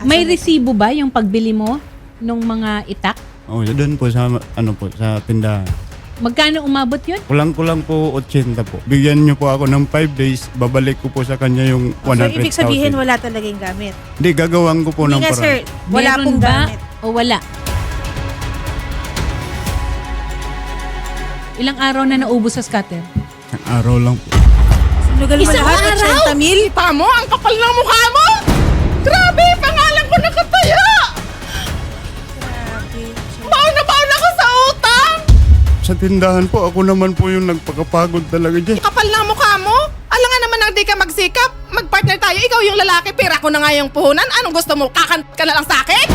May resibo ba yung pagbili mo nung mga itak? Oh, doon po sa ano po sa tindahan. Magkano umabot yun? Kulang-kulang po 80 po. Bigyan niyo po ako ng 5 days, babalik ko po sa kanya yung 100,000. So, ibig sabihin, wala talagang gamit. Hindi, gagawin ko po Hindi ng nga, paraan. sir. Wala Meron pong ba gamit. o wala? Ilang araw na naubos sa scatter? Ang Araw lang po. Sinugal mo Isang lahat araw? at 80 mil? Pa mo, ang kapal ng mukha mo! Grabe, pangalan ko nakataya! Grabe. Baon na baon ako sa utang! Sa tindahan po, ako naman po yung nagpakapagod talaga dyan. Kapal ng mukha mo? Alam nga naman ang di ka magsikap. Magpartner tayo, ikaw yung lalaki, pera ko na nga yung puhunan. Anong gusto mo? Kakant ka na lang sa akin?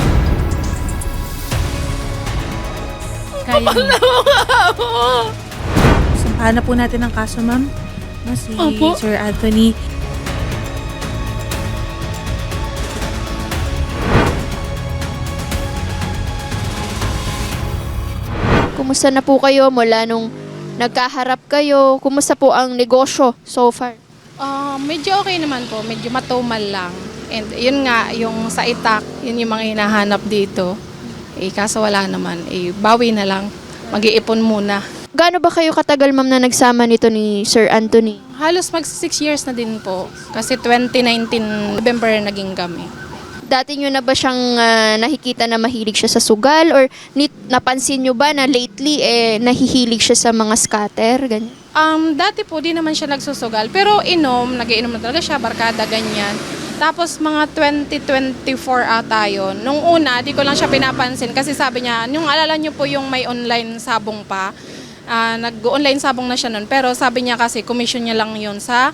Kaya mo. Sampahan na po natin ang kaso, ma'am. No, si Opo. Sir Anthony. Kumusta na po kayo mula nung nagkaharap kayo? Kumusta po ang negosyo so far? Ah, medyo okay naman po, medyo matumal lang. And yun nga, yung sa itak, yun yung mga hinahanap dito. Eh, kaso wala naman. Eh, bawi na lang. Mag-iipon muna. Gaano ba kayo katagal ma'am na nagsama nito ni Sir Anthony? Halos mag 6 years na din po. Kasi 2019 November naging kami. Dati nyo na ba siyang ah, nakikita na mahilig siya sa sugal? Or ni- napansin nyo ba na lately eh, nahihilig siya sa mga scatter? Ganyan. Um, dati po, di naman siya nagsusugal. Pero inom, nagiinom na talaga siya, barkada, ganyan. Tapos mga 2024 ata yun. Nung una, di ko lang siya pinapansin kasi sabi niya, yung alala niyo po yung may online sabong pa, ah, nag-online sabong na siya nun. Pero sabi niya kasi, commission niya lang yun sa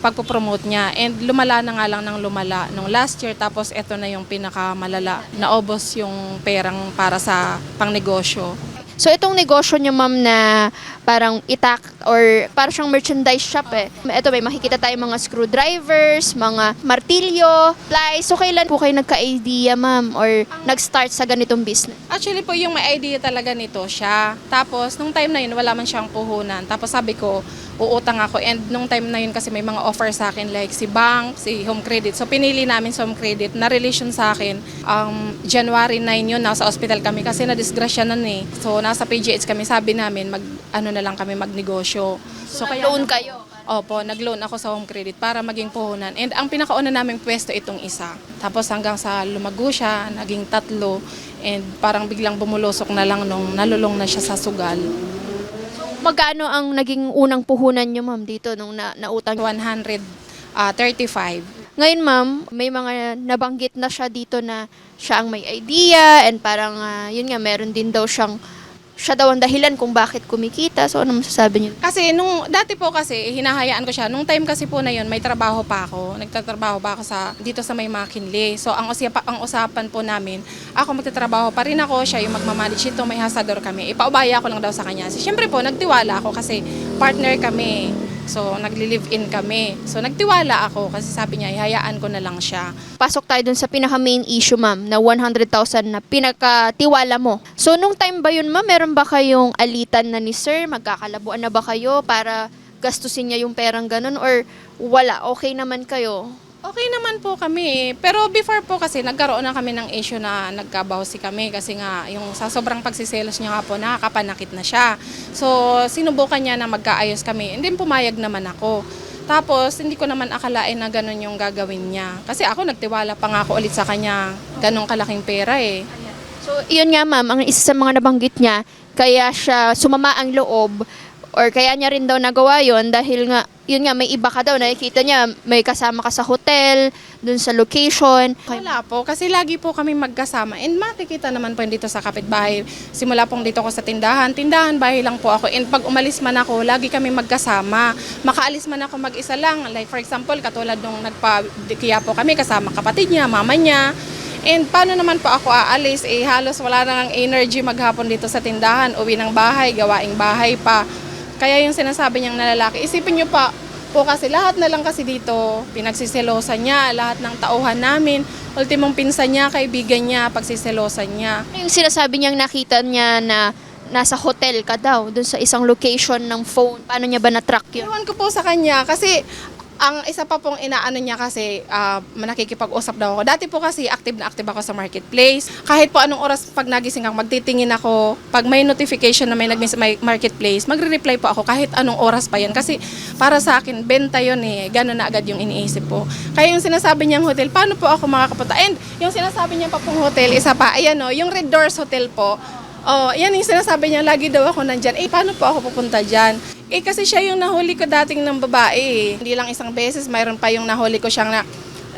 pagpo-promote niya. And lumala na nga lang ng lumala nung last year. Tapos eto na yung pinakamalala. Naobos yung perang para sa pangnegosyo. So itong negosyo niyo ma'am na parang itak or parang siyang merchandise shop eh. Ito may makikita tayong mga screwdrivers, mga martilyo, plies. So kailan po kayo nagka-idea ma'am or nag-start sa ganitong business? Actually po, yung may idea talaga nito siya. Tapos, nung time na yun, wala man siyang puhunan. Tapos sabi ko, uutang ako. And nung time na yun kasi may mga offer sa akin like si bank, si home credit. So pinili namin sa home credit na relation sa akin. Um, January 9 yun, nasa hospital kami kasi na-disgrasya nun eh. So nasa PGH kami, sabi namin, mag, ano na lang kami, magnegosyo. So kaya Loan kayo? Opo, nag-loan ako sa home credit para maging puhunan. And ang pinakauna naming pwesto itong isa. Tapos hanggang sa lumago siya, naging tatlo. And parang biglang bumulusok na lang nung nalulong na siya sa sugal. Magkano ang naging unang puhunan niyo ma'am dito nung na nautang? 135. Ngayon ma'am, may mga nabanggit na siya dito na siya ang may idea and parang ah, yun nga meron din daw siyang siya daw ang dahilan kung bakit kumikita. So ano masasabi niyo? Kasi nung dati po kasi hinahayaan ko siya. Nung time kasi po na yun, may trabaho pa ako. Nagtatrabaho pa ako sa dito sa may McKinley. So ang usapa, ang usapan po namin, ako magtatrabaho pa rin ako, siya yung magmamanage ito, may hasador kami. Ipaubaya ko lang daw sa kanya. So, syempre po, nagtiwala ako kasi partner kami. So nagli-live-in kami. So nagtiwala ako kasi sabi niya, ihayaan ko na lang siya. Pasok tayo dun sa pinaka main issue ma'am na 100,000 na pinakatiwala mo. So nung time ba yun ma'am, meron ba kayong alitan na ni sir? Magkakalabuan na ba kayo para gastusin niya yung perang ganun or wala? Okay naman kayo? Okay naman po kami. Pero before po kasi nagkaroon na kami ng issue na nagkabawsi kami kasi nga yung sa sobrang pagsiselos niya nga po nakakapanakit na siya. So sinubukan niya na magkaayos kami. And then pumayag naman ako. Tapos hindi ko naman akalain na ganun yung gagawin niya. Kasi ako nagtiwala pa nga ako ulit sa kanya. Ganong kalaking pera eh. So yun nga ma'am, ang isa sa mga nabanggit niya, kaya siya sumama ang loob or kaya niya rin daw nagawa yon dahil nga yun nga may iba ka daw nakikita niya may kasama ka sa hotel dun sa location Wala po, kasi lagi po kami magkasama. And makikita naman po dito sa kapitbahay. Simula pong dito ko sa tindahan. Tindahan bahay lang po ako. And pag umalis man ako, lagi kami magkasama. Makaalis man ako mag-isa lang. Like for example, katulad nung nagpa-dikiya po kami, kasama kapatid niya, mama niya. And paano naman po ako aalis? Eh, halos wala nang energy maghapon dito sa tindahan. Uwi ng bahay, gawaing bahay pa. Kaya yung sinasabi niyang nalalaki, isipin niyo pa, po kasi lahat na lang kasi dito, pinagsisilosan niya, lahat ng tauhan namin, ultimong pinsan niya, kaibigan niya, pagsiselosan niya. yung sinasabi niyang nakita niya na nasa hotel ka daw dun sa isang location ng phone paano niya ba na-track yun Ewan ko po sa kanya kasi Ang isa pa pong inaano niya kasi, ah, nakikipag-usap daw ako. Dati po kasi active na active ako sa marketplace. Kahit po anong oras pag nagising ako, magtitingin ako. Pag may notification na may nag may marketplace, magre-reply po ako kahit anong oras pa yan. Kasi para sa akin, benta yun eh. Ganun na agad yung iniisip po. Kaya yung sinasabi niyang hotel, paano po ako makakapunta? And yung sinasabi niya pa pong hotel, isa pa, ayan o, yung Red Doors Hotel po, Oh, yan yung sinasabi niya, lagi daw ako nandyan. Eh, paano po ako pupunta dyan? Eh, kasi siya yung nahuli ko dating ng babae. Hindi lang isang beses, mayroon pa yung nahuli ko siyang na,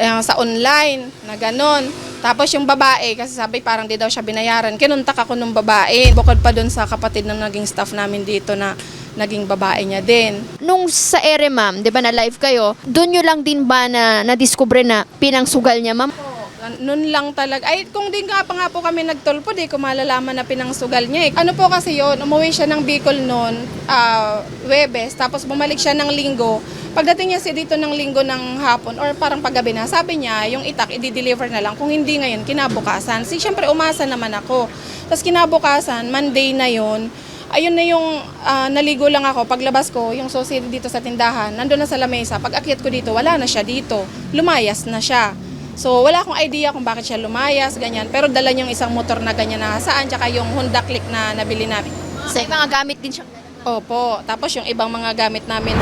eh, sa online, na ganon. Tapos yung babae, kasi sabi parang di daw siya binayaran, kinuntak ako nung babae. Bukod pa dun sa kapatid ng naging staff namin dito na naging babae niya din. Nung sa ere, ma'am, di ba na live kayo, doon nyo lang din ba na nadiskubre na pinangsugal niya, ma'am? Noon lang talaga. Ay, kung di nga pa nga po kami nagtulpo, di ko malalaman na pinangsugal niya eh. Ano po kasi yon umuwi siya ng Bicol noon, ah, Webes, tapos bumalik siya ng linggo. Pagdating niya si dito ng linggo ng hapon or parang paggabi na, sabi niya, yung itak, i-deliver na lang. Kung hindi ngayon, kinabukasan. Si, syempre, umasa naman ako. Tapos kinabukasan, Monday na yon ayun na yung ah, naligo lang ako. Paglabas ko, yung susi dito sa tindahan, nandun na sa lamesa. Pag akyat ko dito, wala na siya dito. Lumayas na siya. So, wala akong idea kung bakit siya lumayas, ganyan. Pero dala niyong isang motor na ganyan na saan, tsaka yung Honda Click na nabili namin. Sa mga gamit din siya. Opo. Tapos yung ibang mga gamit namin.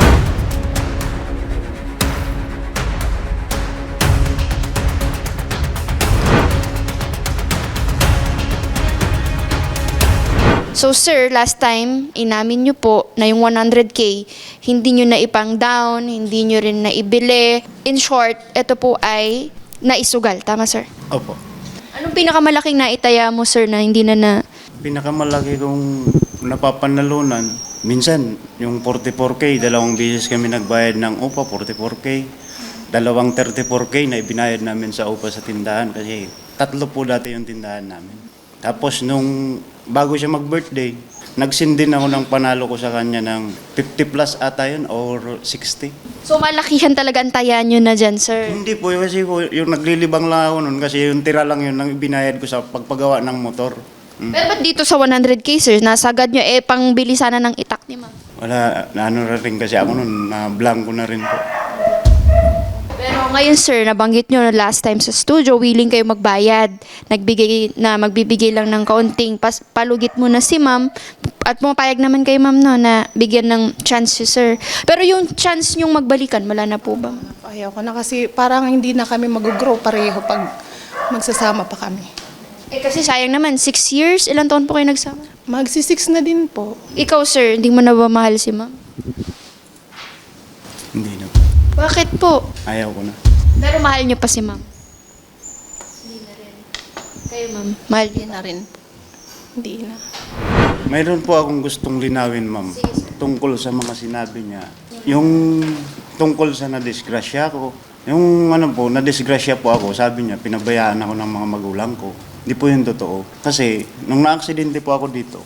So sir, last time, inamin nyo po na yung 100k, hindi nyo na ipang down, hindi nyo rin na ibili. In short, ito po ay naisugal. Tama sir? Opo. Anong pinakamalaking naitaya mo sir na hindi na na... Pinakamalaki kong napapanalunan, minsan yung 44K, dalawang beses kami nagbayad ng upa, 44K. Dalawang 34K na ibinayad namin sa upa sa tindahan kasi tatlo po dati yung tindahan namin. Tapos nung bago siya mag-birthday, nagsindin ako ng panalo ko sa kanya ng 50 plus ata yun or 60. So malakihan talaga ang taya nyo na dyan sir. Hindi po, kasi po, yung naglilibang lang ako nun kasi yung tira lang yun ang ibinayad ko sa pagpagawa ng motor. Mm. Pero ba't dito sa 100k sir, nasagad nyo eh pangbili sana ng itak ni ma'am? Wala, na ano na rin kasi ako nun, na blanco na rin po. Pero ngayon sir, nabanggit nyo na last time sa studio, willing kayo magbayad. Nagbigay na magbibigay lang ng kaunting pas, palugit muna si ma'am at pumapayag naman kay ma'am no na bigyan ng chance si sir. Pero yung chance nyong magbalikan, wala na po ba? Ayaw ko na kasi parang hindi na kami mag-grow pareho pag magsasama pa kami. Eh kasi sayang naman, six years, ilang taon po kayo nagsama? Magsi-six na din po. Ikaw sir, hindi mo na ba mahal si ma'am? Hindi na po. Bakit po? Ayaw ko na. Pero mahal nyo pa si ma'am? Hindi na rin. Kayo ma'am, mahal Hindi na rin. Hindi na. Mayroon po akong gustong linawin, ma'am, tungkol sa mga sinabi niya. Yung tungkol sa nadisgrasya ko. Yung ano po, nadisgrasya po ako, sabi niya, pinabayaan ako ng mga magulang ko. Hindi po yun totoo. Kasi, nung na-aksidente po ako dito,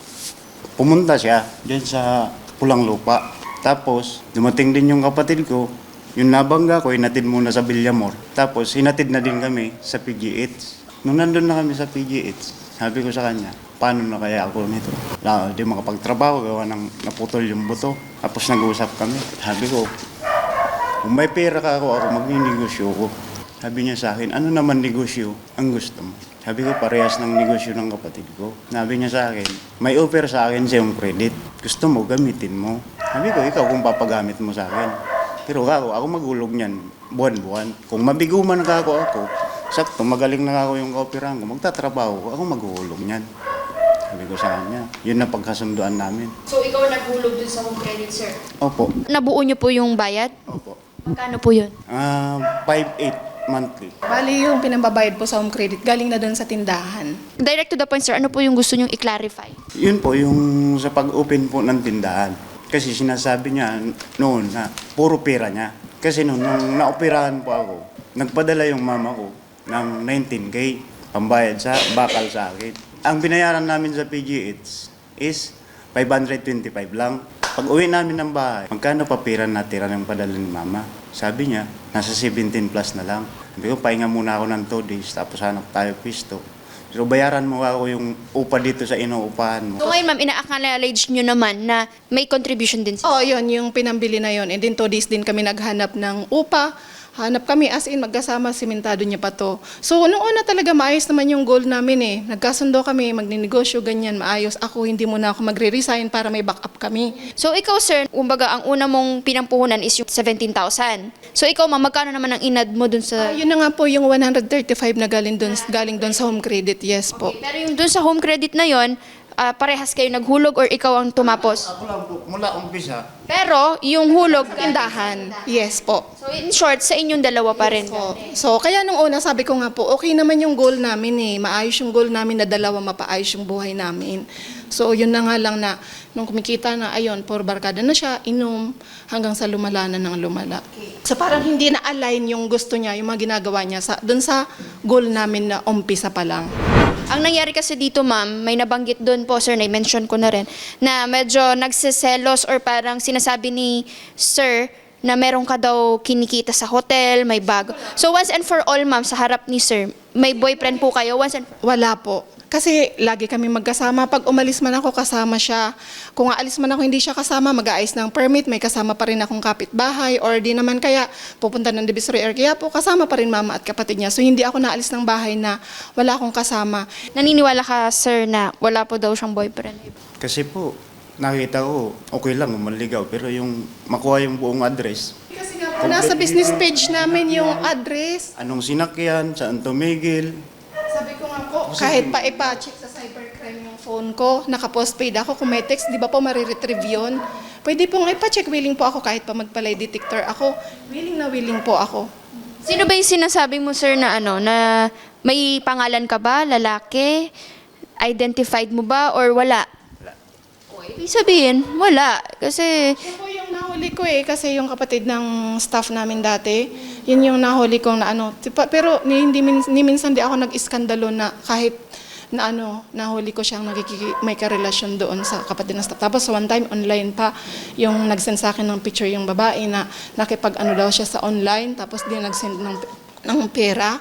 pumunta siya dyan sa pulang lupa. Tapos, dumating din yung kapatid ko, yung nabangga ko, inatid muna sa Villamor. Tapos, hinatid na din kami sa PGH. Nung nandun na kami sa PGH, sabi ko sa kanya, paano na kaya ako nito? Na, di makapagtrabaho, gawa ng naputol yung buto. Tapos nag-usap kami. Sabi ko, kung may pera ka ako, ako magninegosyo ko. Sabi niya sa akin, ano naman negosyo ang gusto mo? Sabi ko, parehas ng negosyo ng kapatid ko. Sabi niya sa akin, may offer sa akin sa yung credit. Gusto mo, gamitin mo. Sabi ko, ikaw kung papagamit mo sa akin. Pero ako, ako magulog niyan, buwan-buwan. Kung mabiguman ka ako ako, sakto, magaling na ako yung kaoperahan ko, magtatrabaho ko, ako maghuhulog niyan. Sabi ko sa kanya, yun na pagkasunduan namin. So ikaw naghulog dun sa home credit sir? Opo, Nabuo nyo po yung bayad? opo. Magkano po yun? Ah, 5-8 monthly. Bali yung pinambabayad po sa home credit, galing na doon sa tindahan. Direct to the point, sir, ano po yung gusto nyong i-clarify? Yun po, yung sa pag-open po ng tindahan. Kasi sinasabi niya noon na puro pera niya. Kasi noon, nung naoperahan po ako, nagpadala yung mama ko ng 19K pambayad sa bakal sa akin. Ang binayaran namin sa PGH is 525 lang. Pag uwi namin ng bahay, magkano pa pera natira ng padala ni mama? Sabi niya, nasa 17 plus na lang. Sabi ko, pahinga muna ako ng 2 days, tapos hanap tayo pisto. So bayaran mo ako yung upa dito sa inuupahan mo. So ngayon ma'am, ina-acknowledge nyo naman na may contribution din si Oo, yun, yung pinambili na yun. And then two days din kami naghanap ng upa. Hanap kami as in magkasama, simentado niya pa to. So, nung una talaga maayos naman yung goal namin eh. Nagkasundo kami, magninegosyo, ganyan, maayos. Ako, hindi muna ako magre-resign para may backup kami. So ikaw sir, kumbaga ang una mong pinampuhunan is yung 17,000. So ikaw ma'am, magkano naman ang inad mo dun sa... Ah, yun na nga po yung 135 na galing doon galing doon sa home credit. Yes po. Pero yung dun sa home credit na yon, ah, parehas kayo naghulog or ikaw ang tumapos? Ako lang po, mula umpisa, Pero yung hulog, Tindahan. Yes po. So in short, sa inyong dalawa pa rin. Po. So, kaya nung una sabi ko nga po, okay naman yung goal namin eh. Maayos yung goal namin na dalawa mapaayos yung buhay namin. So, yun na nga lang na nung kumikita na, ayun, por barkada na siya, inom, hanggang sa lumala na ng lumala. So, parang hindi na-align yung gusto niya, yung mga ginagawa niya sa, dun sa goal namin na umpisa pa lang. Ang nangyari kasi dito, ma'am, may nabanggit doon po, sir, na-mention ko na rin, na medyo nagsiselos or parang sinasabi ni sir na meron ka daw kinikita sa hotel, may bago. So once and for all, ma'am, sa harap ni sir, may boyfriend po kayo once and Wala po. Kasi lagi kami magkasama. Pag umalis man ako, kasama siya. Kung aalis man ako, hindi siya kasama, mag-aayos ng permit, may kasama pa rin akong kapitbahay, or di naman kaya pupunta ng Divisory Air. Kaya po, kasama pa rin mama at kapatid niya. So, hindi ako naalis ng bahay na wala akong kasama. naniniwala ka, sir, na wala po daw siyang boyfriend. kasi po, nakita ko, okay lang, maligaw. Pero yung makuha yung buong address, Kasi nga po, nasa business page namin yung address. anong sinakyan, saan tumigil, Sabi ko po, kahit pa ipa-check sa cybercrime yung phone ko, naka-postpaid ako, kung may text, di ba po mariretrieve yun? Pwede pong ipa-check, willing po ako kahit pa magpalay detector ako. Willing na willing po ako. Sino ba yung sinasabi mo, sir, na ano, na may pangalan ka ba, lalaki? Identified mo ba or wala? Wala. Ibig sabihin, wala. Kasi, nahuli ko eh, kasi yung kapatid ng staff namin dati, yun yung nahuli kong na ano. Pero ni, hindi ni minsan di ako nag-iskandalo na kahit na ano, nahuli ko siyang nagkiki, may karelasyon doon sa kapatid ng staff. Tapos one time online pa, yung nag-send sa akin ng picture yung babae na nakipag ano daw siya sa online, tapos di nag-send ng, ng pera.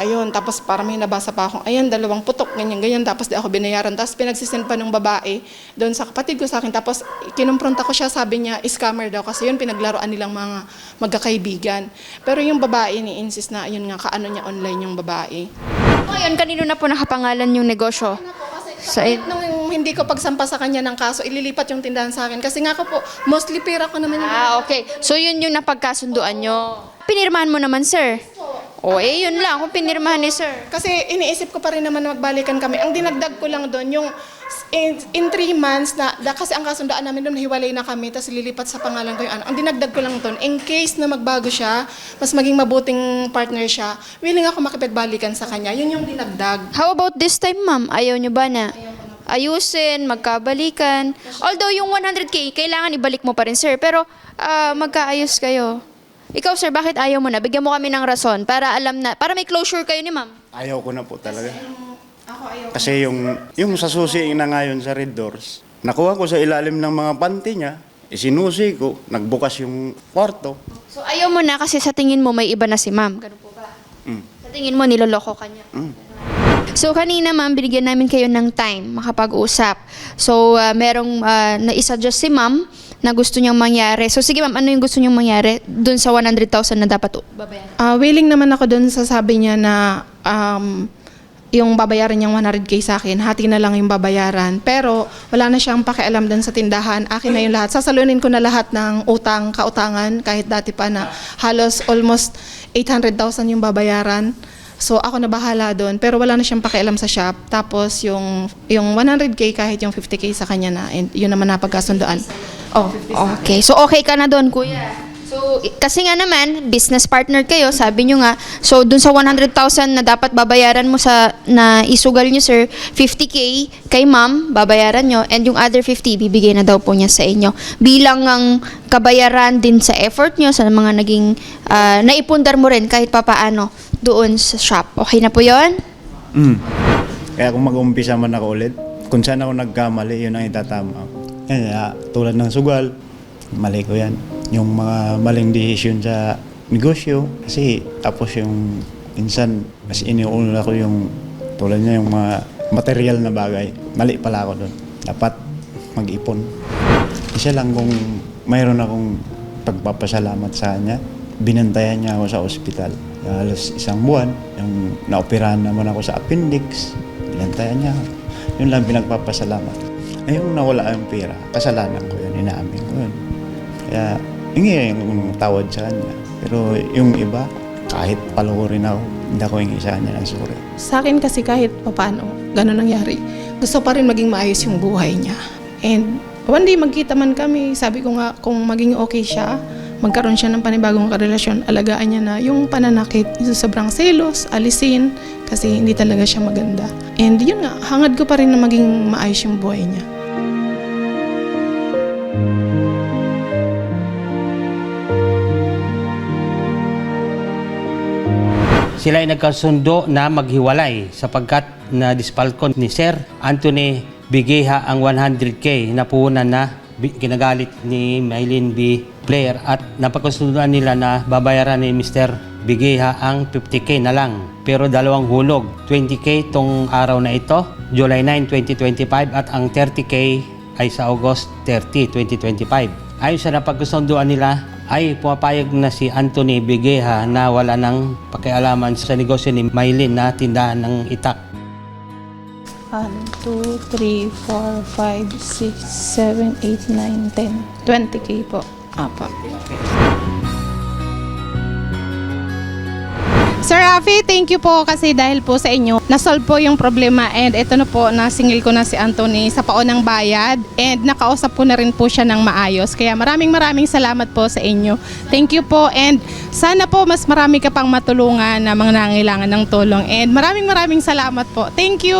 Ayun, tapos para may nabasa pa akong, ayan, dalawang putok, ganyan, ganyan. Tapos di ako binayaran. Tapos pinagsisend pa ng babae doon sa kapatid ko sa akin. Tapos kinumpronta ko siya, sabi niya, scammer daw. Kasi yun, pinaglaruan nilang mga magkakaibigan. Pero yung babae ni-insist na, ayun nga, kaano niya online yung babae. ngayon, kanino na po nakapangalan yung negosyo? Sa in- Nung hindi ko pagsampa sa kanya ng kaso, ililipat yung tindahan sa akin. Kasi nga ko po, mostly pera ko naman yung Ah, okay. So, yun yung napagkasunduan nyo. Pinirmahan mo naman, sir. O, eh, yun lang. Kung pinirmahan ni sir. Kasi iniisip ko pa rin naman na magbalikan kami. Ang dinagdag ko lang doon, yung in, in three months na, da, kasi ang kasundaan namin doon, hiwalay na kami, tapos lilipat sa pangalan ko yung ano. Ang dinagdag ko lang doon, in case na magbago siya, mas maging mabuting partner siya, willing ako makipagbalikan sa kanya. Yun yung dinagdag. How about this time, ma'am? Ayaw nyo ba na ayusin, magkabalikan? Although yung 100k, kailangan ibalik mo pa rin, sir. Pero ah, magkaayos kayo. Ikaw, sir, bakit ayaw mo na? Bigyan mo kami ng rason para alam na, para may closure kayo ni ma'am. ayaw ko na po talaga. Ako ayaw. Kasi yung, yung sa susi na ngayon sa Red Doors, nakuha ko sa ilalim ng mga panty niya, isinusi ko, nagbukas yung kwarto. So, ayaw mo na kasi sa tingin mo may iba na si ma'am. Ganun po ba? Mm. Sa tingin mo, niloloko ka niya. Mm. So, kanina ma'am, binigyan namin kayo ng time makapag-usap. So, ah, merong uh, na-suggest si ma'am na gusto niyang mangyari. So, sige ma'am, ano yung gusto niyang mangyari dun sa 100,000 na dapat babayaran? Ah, willing naman ako doon sa sabi niya na um, yung babayaran niyang 100k sa akin, hati na lang yung babayaran. Pero wala na siyang pakialam doon sa tindahan. Akin na yung lahat. Sasalunin ko na lahat ng utang, kautangan, kahit dati pa na halos almost 800,000 yung babayaran. So ako na bahala doon. Pero wala na siyang pakialam sa shop. Tapos yung, yung 100k kahit yung 50k sa kanya na. Yun naman napagkasundoan. Oh, Okay. So, okay ka na doon, kuya? So, kasi nga naman, business partner kayo, sabi nyo nga, so dun sa 100,000 na dapat babayaran mo sa, na isugal nyo, sir, 50k kay ma'am, babayaran nyo, and yung other 50, bibigay na daw po niya sa inyo. Bilang ang kabayaran din sa effort nyo, sa mga naging, ah, naipundar mo rin kahit papaano doon sa shop. Okay na po yon Mm. Kaya kung mag-umpisa man ako ulit, kung saan ako nagkamali, yun ang itatama ko. Kaya tulad ng sugal, mali ko yan. Yung mga maling decision sa negosyo, kasi tapos yung minsan, mas iniuna ko yung Tulad niya yung mga material na bagay. Mali pala ako doon. Dapat mag-ipon. Isa lang kung mayroon akong pagpapasalamat sa kanya, binantayan niya ako sa ospital. Halos isang buwan, yung naoperahan naman ako sa appendix, binantayan niya ako. Yun lang pinagpapasalamat. Eh, yung nawala yung pera, kasalanan ko yun, inaamin ko yun. Kaya, hingi yung tawad sa kanya. Pero yung iba, kahit palurin ako, hindi ako hingi sa kanya ng sorry. Sa akin kasi kahit papaano, gano'n nangyari, gusto pa rin maging maayos yung buhay niya. And one day magkita man kami, sabi ko nga kung maging okay siya, magkaroon siya ng panibagong karelasyon, alagaan niya na yung pananakit, yung sobrang selos, alisin, kasi hindi talaga siya maganda. And yun nga, hangad ko pa rin na maging maayos yung buhay niya. Sila ay nagkasundo na maghiwalay sapagkat na dispalkon ni Sir Anthony Bigeha ang 100k na puhunan na ginagalit ni Maylin B. Blair at napagkasunduan nila na babayaran ni Mr. Bigeha ang 50k na lang. Pero dalawang hulog, 20k tong araw na ito, July 9, 2025 at ang 30k ay sa August 30, 2025. Ayon sa napagkasunduan nila, ay pumapayag na si Anthony Bigeha na wala nang pakialaman sa negosyo ni Maylin na tindahan ng itak. 1, 2, 3, 4, 5, 6, 7, 8, 9, 10. 20k po. Apa. Sir Rafi, thank you po kasi dahil po sa inyo, nasolve po yung problema and ito na po, nasingil ko na si Anthony sa paonang bayad and nakausap ko na rin po siya ng maayos. Kaya maraming maraming salamat po sa inyo. Thank you po and sana po mas marami ka pang matulungan na mga nangailangan ng tulong and maraming maraming salamat po. Thank you!